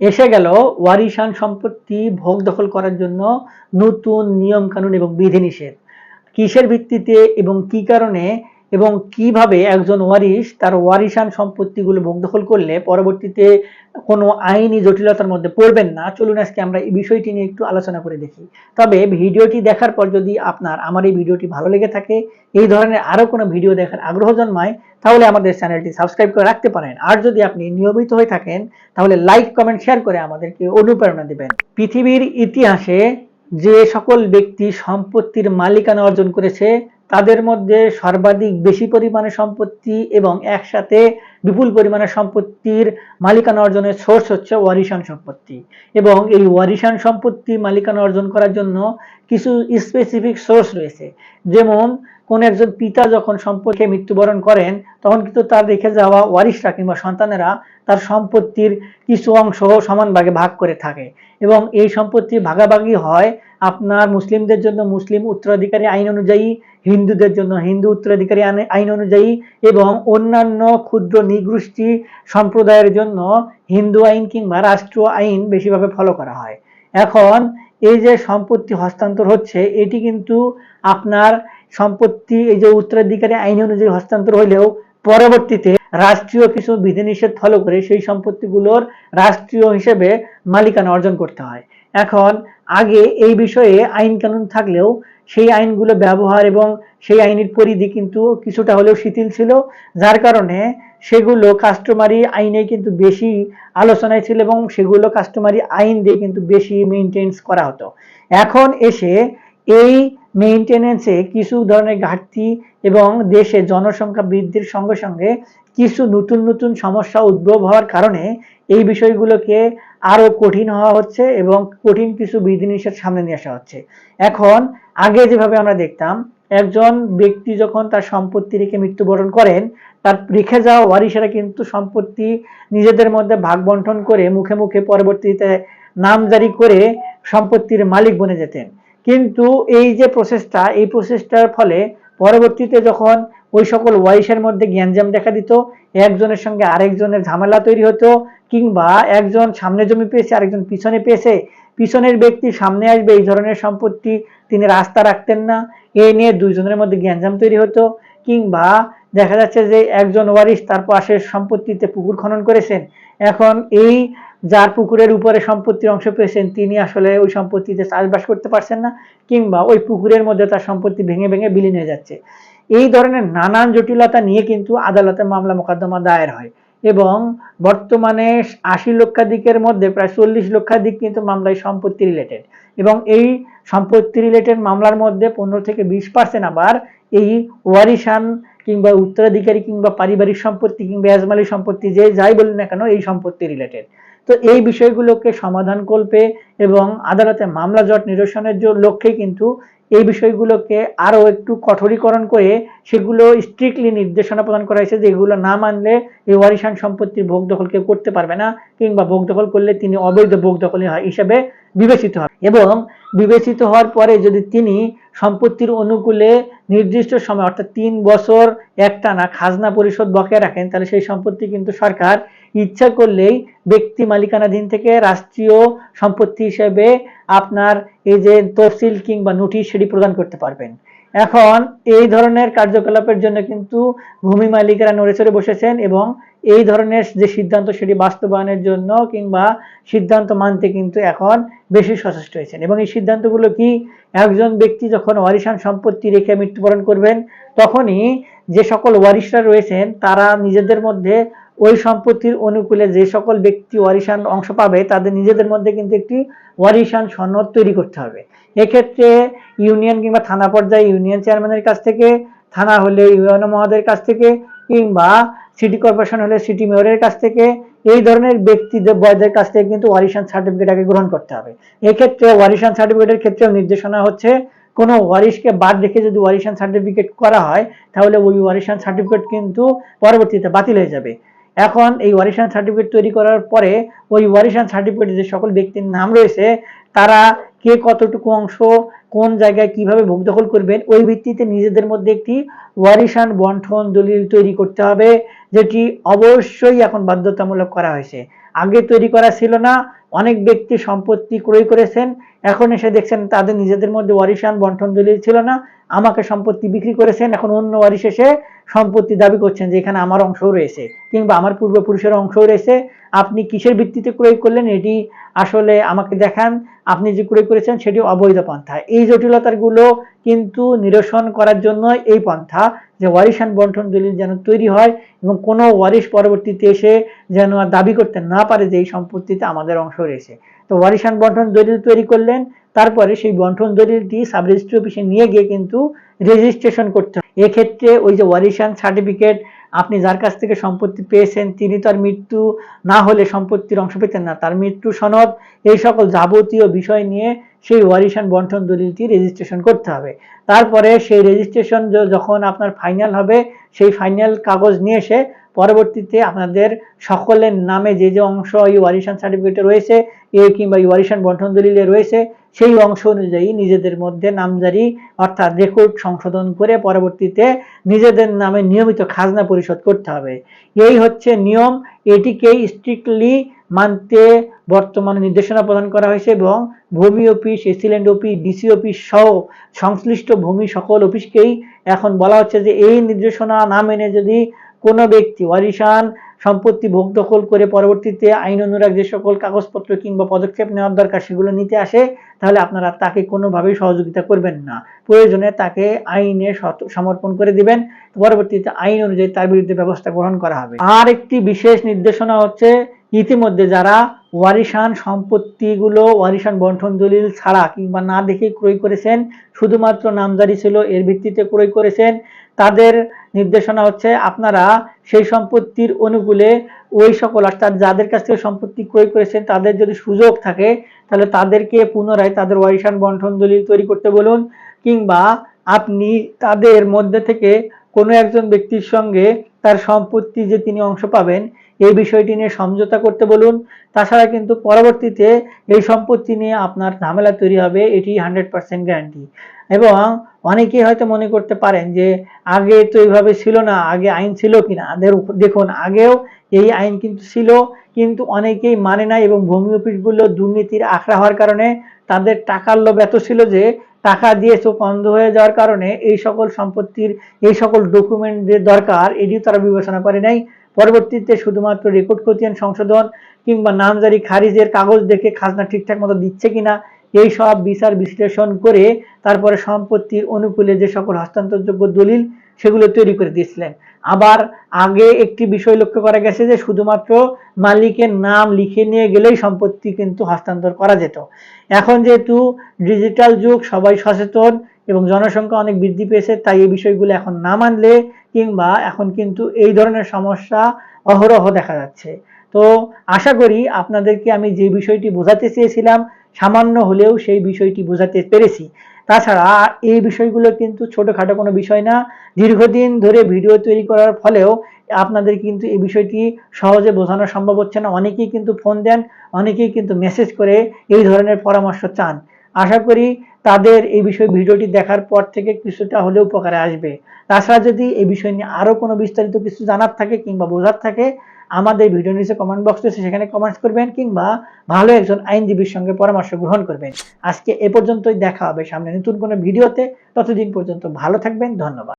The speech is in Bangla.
এসে গেল ওয়ারিশান সম্পত্তি ভোগ দখল করার জন্য নতুন নিয়ম কানুন এবং বিধিনিষেধ। কিসের ভিত্তিতে এবং কি কারণে এবং কীভাবে একজন ওয়ারিশ তার ওয়ারিশান সম্পত্তিগুলো ভোগ দখল করলে পরবর্তীতে কোনো আইনি জটিলতার মধ্যে পড়বেন না? চলুন আজকে আমরা এই বিষয়টি নিয়ে একটু আলোচনা করে দেখি। তবে ভিডিওটি দেখার পর যদি আপনার, আমার এই ভিডিওটি ভালো লেগে থাকে, এই ধরনের আরও কোনো ভিডিও দেখার আগ্রহ জন্মায়, তাহলে আমাদের চ্যানেলটি সাবস্ক্রাইব করে রাখতে পারেন। আর যদি আপনি নিয়মিত হয়ে থাকেন, তাহলে লাইক, কমেন্ট, শেয়ার করে আমাদেরকে অনুপ্রেরণা দেবেন। পৃথিবীর ইতিহাসে যে সকল ব্যক্তি সম্পত্তির মালিকানা অর্জন করেছে তাদের মধ্যে সর্বাধিক বেশি পরিমাণে সম্পত্তি এবং একসাথে বিপুল পরিমাণে সম্পত্তির মালিকানা অর্জনের সোর্স হচ্ছে ওয়ারিশান সম্পত্তি। এবং এই ওয়ারিশান সম্পত্তি মালিকানা অর্জন করার জন্য কিছু স্পেসিফিক সোর্স রয়েছে। যেমন, কোন একজন পিতা যখন সম্পর্কে মৃত্যুবরণ করেন, তখন কিন্তু তার রেখে যাওয়া ওয়ারিশরা কিংবা সন্তানেরা তার সম্পত্তির কিছু অংশ সমান ভাগে ভাগ করে থাকে। এবং এই সম্পত্তি ভাগাভাগি হয় আপনার মুসলিমদের জন্য মুসলিম উত্তরাধিকারী আইন অনুযায়ী, হিন্দুদের জন্য হিন্দু উত্তরাধিকারী আইন অনুযায়ী এবং অন্যান্য ক্ষুদ্র নিগোষ্ঠী সম্প্রদায়ের জন্য হিন্দু আইন কিংবা রাষ্ট্রীয় আইন বেশিভাবে ফলো করা হয়। এখন এই যে সম্পত্তি হস্তান্তর হচ্ছে, এটি কিন্তু আপনার সম্পত্তি, এই যে উত্তরাধিকারী আইন অনুযায়ী হস্তান্তর হইলেও পরবর্তীতে রাষ্ট্রীয় কিছু বিধিনিষেধ ফলো করে সেই সম্পত্তিগুলোর রাষ্ট্রীয় হিসেবে মালিকানা অর্জন করতে হয়। এখন আগে এই বিষয়ে আইন কানুন থাকলেও সেই আইনগুলো ব্যবহার এবং সেই আইনের পরিধি কিন্তু কিছুটা হলেও শিথিল ছিল, যার কারণে সেগুলো কাস্টমারি আইনে কিন্তু বেশি আলোচনায় ছিল এবং সেগুলো কাস্টমারি আইন দিয়ে কিন্তু বেশি মেনটেন্স করা হতো। এখন এসে এই মেনটেনেন্সে কিছু ধরনের ঘাটতি এবং দেশে জনসংখ্যা বৃদ্ধির সঙ্গে সঙ্গে কিছু নতুন নতুন সমস্যা উদ্ভব হওয়ার কারণে এই বিষয়গুলোকে আরও কঠিন হওয়া হচ্ছে এবং কঠিন কিছু বিধিনিষেধ সামনে নিয়ে আসা হচ্ছে। এখন আগে যেভাবে আমরা দেখতাম, একজন ব্যক্তি যখন তার সম্পত্তি রেখে মৃত্যুবরণ করেন, তার রেখে যাওয়া ওয়ারিসেরা কিন্তু সম্পত্তি নিজেদের মধ্যে ভাগ বন্টন করে মুখে মুখে পরবর্তীতে নাম জারি করে সম্পত্তির মালিক বনে যেতেন। কিন্তু এই যে প্রসেসটা এই প্রসেসটার ফলে পরবর্তীতে যখন ওই সকল ওয়াইসের মধ্যে জ্ঞানজাম দেখা দিত, একজনের সঙ্গে আরেকজনের ঝামেলা তৈরি হতো, কিংবা একজন সামনে জমি পেয়েছে, আরেকজন পিছনে পেয়েছে, পিছনের ব্যক্তি সামনে আসবে, এই ধরনের সম্পত্তি তিনি রাস্তা রাখতেন না। এ নিয়ে দুইজনের মধ্যে জ্ঞানজাম তৈরি হতো, কিংবা দেখা যাচ্ছে যে একজন ওয়ারিশ তার পাশের সম্পত্তিতে পুকুর খনন করেছেন। এখন এই যার পুকুরের উপরে সম্পত্তির অংশ পেয়েছেন, তিনি আসলে ওই সম্পত্তিতে চাষবাস করতে পারছেন না, কিংবা ওই পুকুরের মধ্যে তার সম্পত্তি ভেঙে ভেঙে বিলীন হয়ে যাচ্ছে। এই ধরনের নানান জটিলতা নিয়ে কিন্তু আদালতে মামলা মোকদ্দমা দায়ের হয় এবং বর্তমানে আশি লক্ষাধিকের মধ্যে প্রায় চল্লিশ লক্ষাধিক কিন্তু মামলায় সম্পত্তি রিলেটেড এবং এই সম্পত্তি রিলেটেড মামলার মধ্যে পনেরো থেকে বিশ পার্সেন্ট আবার এই ওয়ারিশান কিংবা উত্তরাধিকারী কিংবা পারিবারিক সম্পত্তি কিংবা এজমালি সম্পত্তি যে যাই বলি না কেন, এই সম্পত্তি রিলেটেড তো এই বিষয়গুলোকে সমাধান করবে এবং আদালতে মামলা জট নিরসনের লক্ষ্যে কিন্তু এই বিষয়গুলোকে আরও একটু কঠোরীকরণ করে সেগুলো স্ট্রিক্টলি নির্দেশনা প্রদান করা হয়েছে যে এগুলো না মানলে এই ওয়ারিশান সম্পত্তির ভোগ দখল কেউ করতে পারবে না কিংবা ভোগ দখল করলে তিনি অবৈধ ভোগ দখল হিসেবে বিবেচিত হয় এবং বিবেচিত হওয়ার পরে যদি তিনি সম্পত্তির অনুকূলে নির্দিষ্ট সময় অর্থাৎ তিন বছর একটানা খাজনা পরিশোধ বকেয়া রাখেন, তাহলে সেই সম্পত্তি কিন্তু সরকার ইচ্ছা করলেই ব্যক্তি মালিকানাধীন থেকে রাষ্ট্রীয় সম্পত্তি হিসেবে আপনার এই যে তফসিল কিংবা নোটিশ সেটি প্রদান করতে পারবেন। এখন এই ধরনের কার্যকলাপের জন্য কিন্তু ভূমি মালিকেরা নড়ে চড়ে বসেছেন এবং এই ধরনের যে সিদ্ধান্ত সেটি বাস্তবায়নের জন্য কিংবা সিদ্ধান্ত মানতে কিন্তু এখন বেশি সচেষ্ট হয়েছেন। এবং এই সিদ্ধান্তগুলো কি একজন ব্যক্তি যখন ওয়ারিশান সম্পত্তি রেখে মৃত্যুবরণ করবেন, তখনই যে সকল ওয়ারিশরা রয়েছেন, তারা নিজেদের মধ্যে ওই সম্পত্তির অনুকূলে যে সকল ব্যক্তি ওয়ারিশান অংশ পাবে, তাদের নিজেদের মধ্যে কিন্তু একটি ওয়ারিশান সনদ তৈরি করতে হবে। এক্ষেত্রে ইউনিয়ন কিংবা থানা পর্যায়ে ইউনিয়ন চেয়ারম্যানের কাছ থেকে, থানা হলে ইউএনও মহাদের কাছ থেকে, কিংবা সিটি কর্পোরেশন হলে সিটি মেয়রের কাছ থেকে, এই ধরনের ব্যক্তিদের বয়দের কাছ থেকে কিন্তু ওয়ারিশান সার্টিফিকেট আগে গ্রহণ করতে হবে। এক্ষেত্রে ওয়ারিশান সার্টিফিকেটের ক্ষেত্রেও নির্দেশনা হচ্ছে কোনো ওয়ারিশকে বাদ রেখে যদি ওয়ারিশান সার্টিফিকেট করা হয়, তাহলে ওই ওয়ারিশান সার্টিফিকেট কিন্তু পরবর্তীতে বাতিল হয়ে যাবে। এখন এই ওয়ারিশান সার্টিফিকেট তৈরি করার পরে ওই ওয়ারিশান সার্টিফিকেটে যে সকল ব্যক্তির নাম রয়েছে, তারা কে কতটুকু অংশ, কোন জায়গায় কীভাবে ভোগ দখল করবেন, ওই ভিত্তিতে নিজেদের মধ্যে একটি ওয়ারিশান বন্ঠন দলিল তৈরি করতে হবে, যেটি অবশ্যই এখন বাধ্যতামূলক করা হয়েছে। আগে তৈরি করা ছিল না অনেক ব্যক্তি সম্পত্তি ক্রয় করেছেন। এখন এসে দেখছেন তাদের নিজেদের মধ্যে ওয়ারিশান বন্টন দলিল ছিল না। আমাকে সম্পত্তি বিক্রি করেছেন। এখন অন্য ওয়ারিশ এসে সম্পত্তি দাবি করছেন যে এখানে আমার অংশও রয়েছে কিংবা আমার পূর্বপুরুষের অংশও রয়েছে, আপনি কিসের ভিত্তিতে ক্রয় করলেন এটি আসলে আমাকে দেখান, আপনি যে ক্রয় করেছেন সেটি অবৈধ পন্থা। এই জটিলতাগুলো কিন্তু নিরসন করার জন্য এই পন্থা যে ওয়ারিশান বন্টন দলিল যেন তৈরি হয় এবং কোনো ওয়ারিশ পরবর্তীতে এসে যেন দাবি করতে না পারে যে এই সম্পত্তিতে আমাদের অংশ রয়েছে। তো ওয়ারিশান বন্টন দলিল তৈরি করলেন, তারপরে সেই বন্টন দলিলটি সাব রেজিস্ট্রি অফিসে নিয়ে গিয়ে কিন্তু রেজিস্ট্রেশন করতে এক্ষেত্রে ওই যে ওয়ারিশান সার্টিফিকেট আপনি যার কাছ থেকে সম্পত্তি পেয়েছেন, তিনি তার মৃত্যু না হলে সম্পত্তির অংশ পেতেন না। তার মৃত্যু সনদ, এই সকল যাবতীয় বিষয় নিয়ে সেই ওয়ারিশান বন্টন দলিলটি রেজিস্ট্রেশন করতে হবে। তারপরে সেই রেজিস্ট্রেশন যখন আপনার ফাইনাল হবে, সেই ফাইনাল কাগজ নিয়ে এসে পরবর্তীতে আপনাদের সকলের নামে যে যে অংশ এই ওয়ারিশান সার্টিফিকেটে রয়েছে, এ কিংবা ওয়ারিশান বন্টন দলিলে রয়েছে সেই অংশ অনুযায়ী নিজেদের মধ্যে নামজারি অর্থাৎ রেকর্ড সংশোধন করে পরবর্তীতে নিজেদের নামে নিয়মিত খাজনা পরিশোধ করতে হবে। এই হচ্ছে নিয়ম এটিকেই স্ট্রিক্টলি মানতে বর্তমানে নির্দেশনা প্রদান করা হয়েছে এবং ভূমি office AC land office, DC office সহ সংশ্লিষ্ট ভূমি সকল অফিসকেই এখন বলা হচ্ছে যে এই নির্দেশনা না মেনে যদি কোনো ব্যক্তি, ওয়ারিশান সম্পত্তি ভোগ দখল করে পরবর্তীতে আইন অনুরাগ যে সকল কাগজপত্র কিংবা পদক্ষেপ নেওয়ার দরকার সেগুলো নিতে আসে, তাহলে আপনারা তাকে কোনোভাবেই সহযোগিতা করবেন না। প্রয়োজনে তাকে আইনে সমর্পণ করে দিবেন। পরবর্তীতে আইন অনুযায়ী তার বিরুদ্ধে ব্যবস্থা গ্রহণ করা হবে। আর একটি বিশেষ নির্দেশনা হচ্ছে ইতিমধ্যে যারা ওয়ারিশান সম্পত্তিগুলো, ওয়ারিশান বন্টন দলিল ছাড়া কিংবা না দেখে ক্রয় করেছেন, শুধুমাত্র নামজারি ছিল, এর ভিত্তিতে ক্রয় করেছেন। তাদের নির্দেশনা হচ্ছে আপনারা সেই সম্পত্তির অনুকূলে ওই সকল, অর্থাৎ যাদের কাছ থেকে সম্পত্তি ক্রয় করেছেন, তাদের যদি সুযোগ থাকে, তাহলে তাদেরকে পুনরায় তাদের ওয়ারিশান বন্টন দলিল তৈরি করতে বলুন। কিংবা আপনি তাদের মধ্যে থেকে কোনো একজন ব্যক্তির সঙ্গে তার সম্পত্তি যে তিনি অংশ পাবেন এই বিষয়টি নিয়ে সমঝোতা করতে বলুন। তাছাড়া কিন্তু পরবর্তীতে এই সম্পত্তি নিয়ে আপনার ঝামেলা তৈরি হবে, এটি হান্ড্রেড পার্সেন্ট গ্যারান্টি এবং অনেকেই হয়তো মনে করতে পারেন যে, আগে তো এইভাবে ছিল না, আগে আইন ছিল কিনা? দেখুন, আগেও এই আইন কিন্তু ছিল, কিন্তু অনেকেই মানে না এবং ভূমি অফিসগুলো দুর্নীতির আখড়া হওয়ার কারণে তাদের টাকার লোভ এত ছিল যে, টাকা দিয়ে চোখ অন্ধ হয়ে যাওয়ার কারণে এই সকল সম্পত্তির, এই সকল ডকুমেন্ট যে দরকার, এটিও তারা বিবেচনা করে নাই। পরবর্তীতে শুধুমাত্র রেকর্ড খতিয়ান সংশোধন কিংবা নামজারি খারিজের কাগজ দেখে খাজনা ঠিকঠাক মতো দিচ্ছে কিনা, এই সব বিচার বিশ্লেষণ করে তারপরে সম্পত্তির অনুকূলে যে সকল হস্তান্তরযোগ্য দলিল সেগুলো তৈরি করে দিয়েছিলেন। আবার আগে একটি বিষয় লক্ষ্য করা গেছে যে শুধুমাত্র মালিকের নাম লিখে নিয়ে গেলেই সম্পত্তি কিন্তু হস্তান্তর করা যেত। এখন যেহেতু ডিজিটাল যুগ, সবাই সচেতন এবং জনসংখ্যা অনেক বৃদ্ধি পেয়েছে, তাই এই বিষয়গুলো এখন না মানলে কিংবা এখন কিন্তু এই ধরনের সমস্যা অহরহ দেখা যাচ্ছে। তো আশা করি আপনাদেরকে আমি যে বিষয়টি বোঝাতে চেয়েছিলাম, সামান্য হলেও সেই বিষয়টি বোঝাতে পেরেছি। তাছাড়া এই বিষয়গুলো কিন্তু ছোটোখাটো কোনো বিষয় না, দীর্ঘদিন ধরে ভিডিও তৈরি করার ফলেও আপনাদের কিন্তু এই বিষয়টি সহজে বোঝানো সম্ভব হচ্ছে না। অনেকেই কিন্তু ফোন দেন, অনেকেই কিন্তু মেসেজ করে এই ধরনের পরামর্শ চান। আশা করি তাদের এই বিষয়ে ভিডিওটি দেখার পর থেকে কিছুটা হলেও উপকারে আসবে। তাছাড়া যদি এই বিষয় নিয়ে আরও কোনো বিস্তারিত কিছু জানার থাকে কিংবা বোঝার থাকে, আমাদের ভিডিও নিচে কমেন্ট বক্স রয়েছে, সেখানে কমেন্টস করবেন কিংবা ভালো একজন আইনজীবীর সঙ্গে পরামর্শ গ্রহণ করবেন। আজকে এ পর্যন্তই, দেখা হবে সামনে নতুন কোনো ভিডিওতে। ততদিন পর্যন্ত ভালো থাকবেন, ধন্যবাদ।